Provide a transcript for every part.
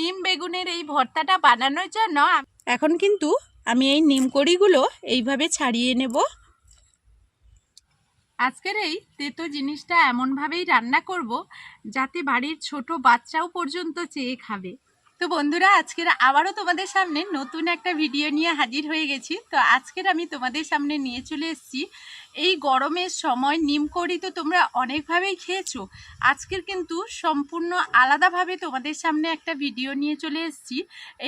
নিম বেগুনের এই ভর্তাটা বানানোর জন্য এখন কিন্তু আমি এই নিম কড়িগুলো এইভাবে ছাড়িয়ে নেব। আজকের এই তেতো জিনিসটা এমনভাবেই রান্না করব যাতে বাড়ির ছোট বাচ্চাও পর্যন্ত চেয়ে খাবে। তো বন্ধুরা, আজকের আবারও তোমাদের সামনে নতুন একটা ভিডিও নিয়ে হাজির হয়ে গেছি। তো আজকের আমি তোমাদের সামনে নিয়ে চলে এসেছি। এই গরমের সময় নিমকড়ি তো তোমরা অনেকভাবেই খেয়েছো। আজকের কিন্তু সম্পূর্ণ আলাদাভাবে তোমাদের সামনে একটা ভিডিও নিয়ে চলে এসেছি।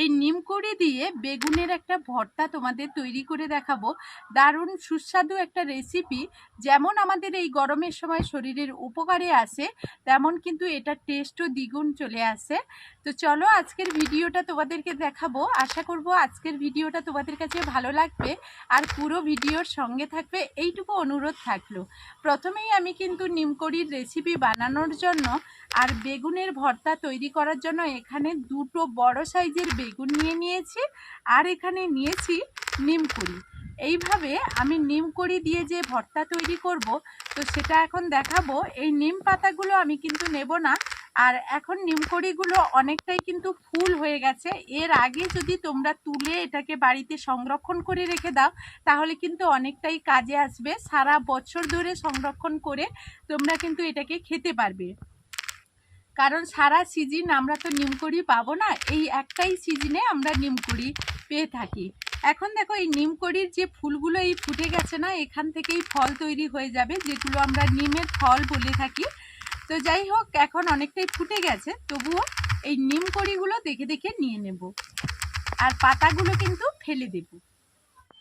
এই নিমকড়ি দিয়ে বেগুনের একটা ভর্তা তোমাদের তৈরি করে দেখাবো। দারুণ সুস্বাদু একটা রেসিপি যেমন আমাদের এই গরমের সময় শরীরের উপকারে আসে, তেমন কিন্তু এটা টেস্টও দ্বিগুণ চলে আসে। তো চলো আজকের ভিডিওটা তোমাদেরকে দেখাবো। আশা করব আজকের ভিডিওটা তোমাদের কাছে ভালো লাগবে। আর পুরো ভিডিওর সঙ্গে থাকবে এইটুকু অনুরোধ থাকল। প্রথমেই আমি কিন্তু নিমকড়ির রেসিপি বানানোর জন্য আর বেগুনের ভর্তা তৈরি করার জন্য এখানে দুটো বড় সাইজের বেগুন নিয়ে নিয়েছি আর এখানে নিয়েছি নিমকুড়ি। এইভাবে আমি নিমকড়ি দিয়ে যে ভর্তা তৈরি করব, তো সেটা এখন দেখাবো। এই নিম পাতাগুলো আমি কিন্তু নেব না আর এখন নিমকড়িগুলো অনেকটাই কিন্তু ফুল হয়ে গেছে। এর আগে যদি তোমরা তুলে এটাকে বাড়িতে সংরক্ষণ করে রেখে দাও, তাহলে কিন্তু অনেকটাই কাজে আসবে। সারা বছর ধরে সংরক্ষণ করে তোমরা কিন্তু এটাকে খেতে পারবে। কারণ সারা সিজন আমরা তো নিমকড়ি পাবো না, এই একটাই সিজনে আমরা নিমকড়ি পেয়ে থাকি। এখন দেখো, এই নিমকড়ির যে ফুলগুলো এই ফুটে গেছে না, এখান থেকেই ফল তৈরি হয়ে যাবে, যেগুলো আমরা নিমের ফল বলে থাকি। তো যাই হোক, এখন অনেকটাই ফুটে গেছে, তবুও এই নিম কড়িগুলো দেখে দেখে নিয়ে নেব। আর পাতাগুলো কিন্তু ফেলে দেব।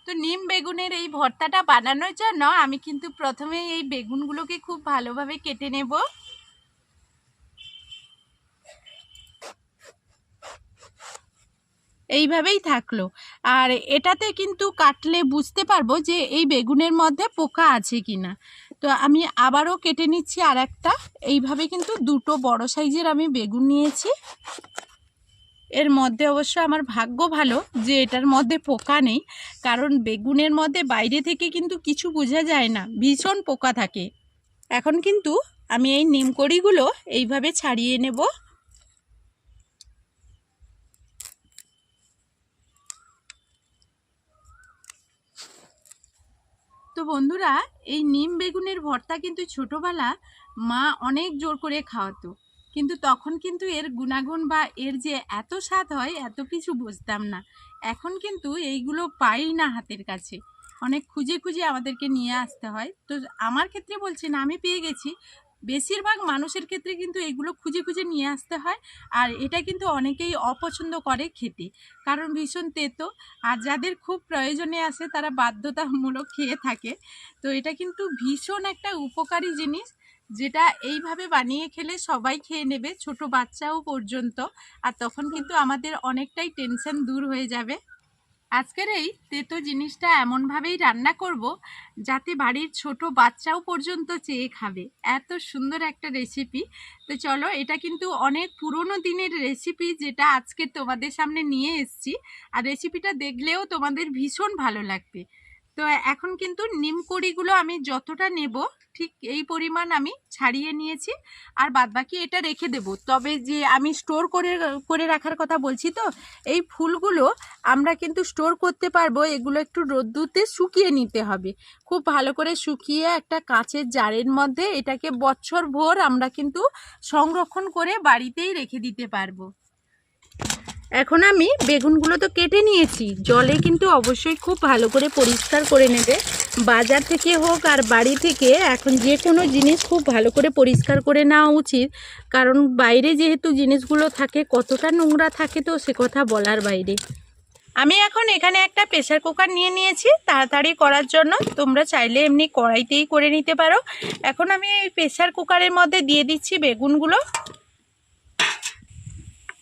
তো নিম বেগুনের এই ভর্তাটা বানানোর জন্য আমি কিন্তু প্রথমে এই বেগুনগুলোকে খুব ভালোভাবে কেটে নেব। এইভাবেই থাকল। আর এটাতে কিন্তু কাটলে বুঝতে পারব যে এই বেগুনের মধ্যে পোকা আছে কিনা। তো আমি আবারও কেটে নিচ্ছি আর একটা এইভাবে কিন্তু দুটো বড় সাইজের আমি বেগুন নিয়েছি। এর মধ্যে অবশ্য আমার ভাগ্য ভালো যে এটার মধ্যে পোকা নেই, কারণ বেগুনের মধ্যে বাইরে থেকে কিন্তু কিছু বোঝা যায় না, ভীষণ পোকা থাকে। এখন কিন্তু আমি এই নিমকড়িগুলো এইভাবে ছাড়িয়ে নেব তো বন্ধুরা, এই নিম বেগুনের ভর্তা কিন্তু ছোটোবেলা মা অনেক জোর করে খাওয়াতো। কিন্তু তখন কিন্তু এর গুণাগুণ বা এর যে এত স্বাদ হয়, এত কিছু বুঝতাম না। এখন কিন্তু এইগুলো পাই না হাতের কাছে। অনেক খুঁজে খুঁজে আমাদেরকে নিয়ে আসতে হয়। তো আমার ক্ষেত্রে বলছি না, আমি পেয়ে গেছি। বেশিরভাগ মানুষের ক্ষেত্রে কিন্তু এগুলো খুঁজে খুঁজে নিয়ে আসতে হয়। আর এটা কিন্তু অনেকেই অপছন্দ করে খেতে। কারণ ভীষণ তেতো। আর যাদের খুব প্রয়োজনে আসে, তারা বাধ্যতামূলক খেয়ে থাকে। তো এটা কিন্তু ভীষণ একটা উপকারী জিনিস, যেটা এইভাবে বানিয়ে খেলে সবাই খেয়ে নেবে, ছোট বাচ্চাও পর্যন্ত। আর তখন কিন্তু আমাদের অনেকটাই টেনশন দূর হয়ে যাবে। আজকের এই তেতো জিনিসটা এমনভাবেই রান্না করব যাতে বাড়ির ছোট বাচ্চাও পর্যন্ত চেয়ে খাবে। এত সুন্দর একটা রেসিপি তো চলো, এটা কিন্তু অনেক পুরনো দিনের রেসিপি যেটা আজকে তোমাদের সামনে নিয়ে এসছি। আর রেসিপিটা দেখলেও তোমাদের ভীষণ ভালো লাগবে। তো এখন কিন্তু নিমকড়িগুলো আমি যতটা নেব, ঠিক এই পরিমাণ আমি ছাড়িয়ে নিয়েছি। আর বাদবাকি এটা রেখে দেব। তবে যে আমি স্টোর করে করে রাখার কথা বলছি তো, এই ফুলগুলো আমরা কিন্তু স্টোর করতে পারব, এগুলো একটু রোদ্দুতে শুকিয়ে নিতে হবে। খুব ভালো করে শুকিয়ে একটা কাঁচের জারের মধ্যে এটাকে বছর ভোর আমরা কিন্তু সংরক্ষণ করে বাড়িতেই রেখে দিতে পারব। এখন আমি বেগুনগুলো তো কেটে নিয়েছি। জলে কিন্তু অবশ্যই খুব ভালো করে পরিষ্কার করে নেবে। বাজার থেকে হোক আর বাড়ি থেকে, এখন যে কোনো জিনিস খুব ভালো করে পরিষ্কার করে নেওয়া উচিত। কারণ বাইরে যেহেতু জিনিসগুলো থাকে, কতটা নোংরা থাকে তো সে কথা বলার বাইরে। আমি এখন এখানে একটা প্রেশার কুকার নিয়ে নিয়েছি, তাড়াতাড়ি করার জন্য। তোমরা চাইলে এমনি কড়াইতেই করে নিতে পারো। এখন আমি এই প্রেশার কুকারের মধ্যে দিয়ে দিচ্ছি বেগুনগুলো।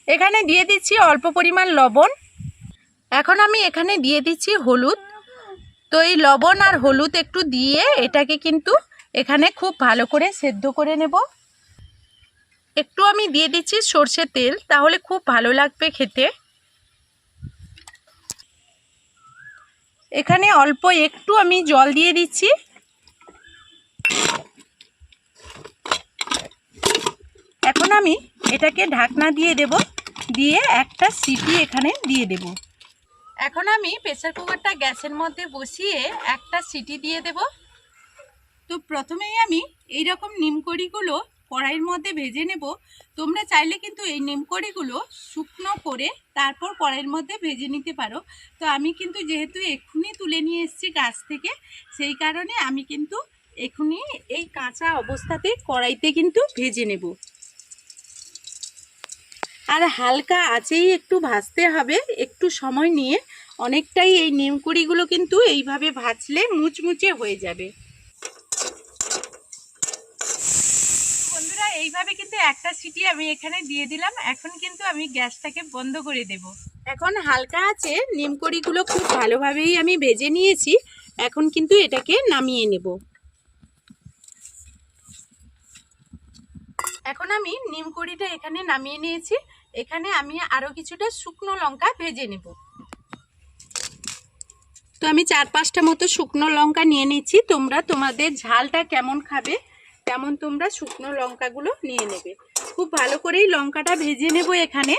এখানে দিয়ে দিচ্ছি অল্প পরিমাণ লবণ। এখন আমি এখানে দিয়ে দিচ্ছি হলুদ। তো এই লবণ আর হলুদ একটু দিয়ে এটাকে কিন্তু এখানে খুব ভালো করে সেদ্ধ করে নেব। একটু আমি দিয়ে দিচ্ছি সর্ষে তেল, তাহলে খুব ভালো লাগবে খেতে। এখানে অল্প একটু আমি জল দিয়ে দিচ্ছি। এখন আমি এটাকে ঢাকনা দিয়ে দেব। দিয়ে একটা সিটি এখানে দিয়ে দেব। এখন আমি প্রেসার কুকারটা গ্যাসের মধ্যে বসিয়ে একটা সিটি দিয়ে দেব। তো প্রথমেই আমি এই রকম নিমকড়িগুলো কড়াইয়ের মধ্যে ভেজে নেব। তোমরা চাইলে কিন্তু এই নিমকড়িগুলো শুকনো করে তারপর কড়াইয়ের মধ্যে ভেজে নিতে পারো। তো আমি কিন্তু যেহেতু এক্ষুনি তুলে নিয়ে এসেছি গাছ থেকে, সেই কারণে আমি কিন্তু এখনই এই কাঁচা অবস্থাতে কড়াইতে কিন্তু ভেজে নেব। আর হালকা আঁচেই একটু ভাজতে হবে। একটু সময় নিয়ে অনেকটাই এই নিমকুড়িগুলো কিন্তু এইভাবে ভাজলে মুচমুচে হয়ে যাবে। বন্ধুরা, এইভাবে কিন্তু একটা সিটি আমি এখানে দিয়ে দিলাম। এখন কিন্তু আমি গ্যাসটাকে বন্ধ করে দেব। এখন হালকা আছে নিমকড়িগুলো খুব ভালোভাবেই আমি ভেজে নিয়েছি। এখন কিন্তু এটাকে নামিয়ে নেব। এখন আমি নিমকড়িটা এখানে নামিয়ে নিয়েছি। এখানে আমি আরও কিছুটা শুকনো লঙ্কা ভেজে নেব। তো আমি চার পাঁচটা মতো শুকনো লঙ্কা নিয়ে নিচ্ছি তোমরা তোমাদের ঝালটা কেমন খাবে, তেমন তোমরা শুকনো লঙ্কাগুলো নিয়ে নেবে। খুব ভালো করেই লঙ্কাটা ভেজে নেব এখানে।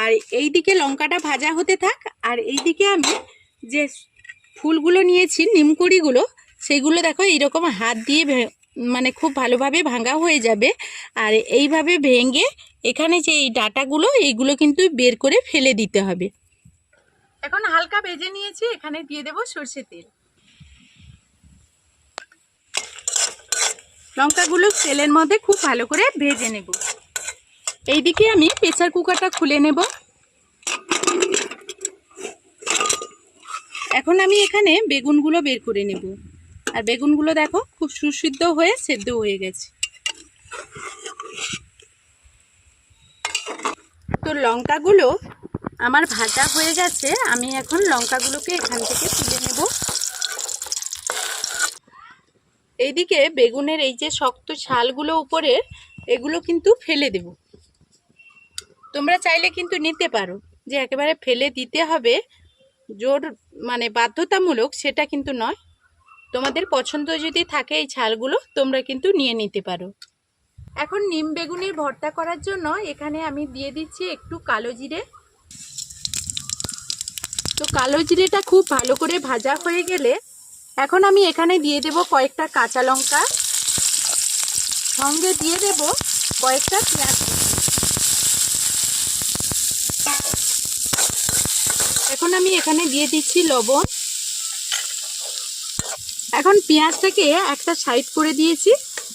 আর এই দিকে লঙ্কাটা ভাজা হতে থাক। আর এই দিকে আমি যে ফুলগুলো নিয়েছি, নিমকুড়িগুলো, সেগুলো দেখো এইরকম হাত দিয়ে মানে খুব ভালোভাবে ভাঙা হয়ে যাবে। আর এইভাবে ভেঙে এখানে যে এই ডাটাগুলো এইগুলো কিন্তু বের করে ফেলে দিতে হবে। এখন হালকা ভেজে নিয়েছি, এখানে দিয়ে দেব সর্ষে তেল। লঙ্কাগুলো তেলের মধ্যে খুব ভালো করে ভেজে নেব। এইদিকে আমি প্রেসার কুকারটা খুলে নেব। এখন আমি এখানে বেগুনগুলো বের করে নেব। আর বেগুনগুলো দেখো, খুব সুসিদ্ধ হয়ে সেদ্ধ হয়ে গেছে তো লঙ্কাগুলো আমার ভাজা হয়ে গেছে, আমি এখন লঙ্কাগুলোকে এখান থেকে তুলে নেব। এইদিকে বেগুনের এই যে শক্ত ছালগুলো উপরে, এগুলো কিন্তু ফেলে দেব। তোমরা চাইলে কিন্তু নিতে পারো, যে একেবারে ফেলে দিতে হবে, জোর মানে বাধ্যতামূলক সেটা কিন্তু নয়। তোমাদের পছন্দ যদি থাকে এই ছালগুলো তোমরা কিন্তু নিয়ে নিতে পারো। এখন নিম বেগুনের ভর্তা করার জন্য এখানে আমি দিয়ে দিচ্ছি একটু কালো জিরে। তো কালো জিরেটা খুব ভালো করে ভাজা হয়ে গেলে এখন আমি এখানে দিয়ে দেব কয়েকটা কাঁচা লঙ্কা। সঙ্গে দিয়ে দেব কয়েকটা পেঁয়াজ। এখন আমি এখানে দিয়ে দিচ্ছি লবণ। এখন পেঁয়াজটাকে একটা সাইড করে দিয়েছি।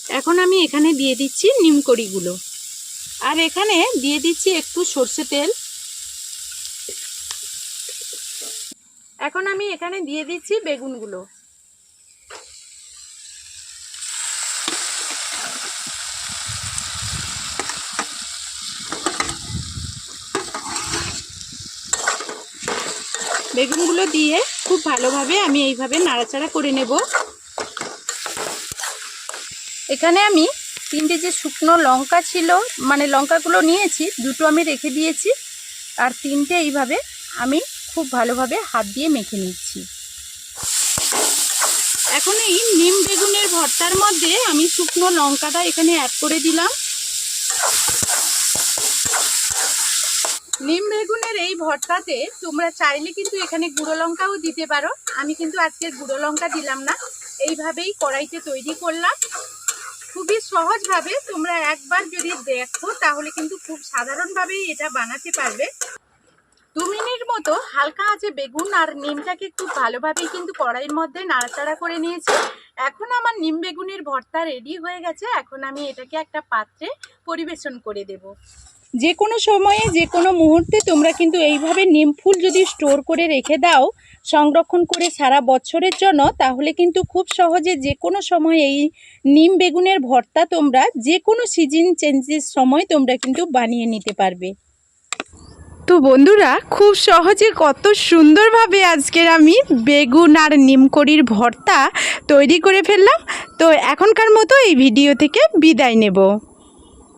এখন আমি এখানে দিয়ে দিচ্ছি নিমকড়িগুলো। আর এখানে দিয়ে দিচ্ছি একটু সর্ষে তেল। এখন আমি এখানে দিয়ে দিচ্ছি বেগুনগুলো। বেগুনগুলো দিয়ে খুব ভালোভাবে আমি এইভাবে নাড়াচাড়া করে নেব। এখানে আমি তিনটে যে শুকনো লঙ্কা ছিল মানে লঙ্কাগুলো নিয়েছি, দুটো আমি রেখে দিয়েছি। আর তিনটে এইভাবে আমি খুব ভালোভাবে হাত দিয়ে মেখে নিচ্ছি। এখন এই নিম বেগুনের ভর্তার মধ্যে আমি শুকনো লঙ্কাটা এখানে অ্যাড করে দিলাম। নিম বেগুনের এই ভর্তাতে তোমরা চাইলে কিন্তু এখানে গুঁড়ো লঙ্কাও দিতে পারো। আমি কিন্তু আজকে গুঁড়ো লঙ্কা দিলাম না। এইভাবেই কড়াইতে তৈরি করলাম। খুবই সহজভাবে তোমরা একবার যদি দেখো, তাহলে কিন্তু খুব সাধারণভাবেই এটা বানাতে পারবে। দু মিনিট মতো হালকা আছে বেগুন আর নিমটাকে খুব ভালোভাবে কিন্তু কড়াইয়ের মধ্যে নাড়াচাড়া করে নিয়েছি। এখন আমার নিম বেগুনের ভর্তা রেডি হয়ে গেছে। এখন আমি এটাকে একটা পাত্রে পরিবেশন করে দেব। যে কোনো সময়ে যে কোনো মুহূর্তে তোমরা কিন্তু এইভাবে নিম ফুল যদি স্টোর করে রেখে দাও, সংরক্ষণ করে সারা বছরের জন্য, তাহলে কিন্তু খুব সহজে যে কোনো সময় এই নিম বেগুনের ভর্তা তোমরা যে কোনো সিজন চেঞ্জের সময় তোমরা কিন্তু বানিয়ে নিতে পারবে। তো বন্ধুরা, খুব সহজে কত সুন্দরভাবে আজকের আমি বেগুন আর নিমকড়ির ভর্তা তৈরি করে ফেললাম। তো এখনকার মতো এই ভিডিও থেকে বিদায় নেব।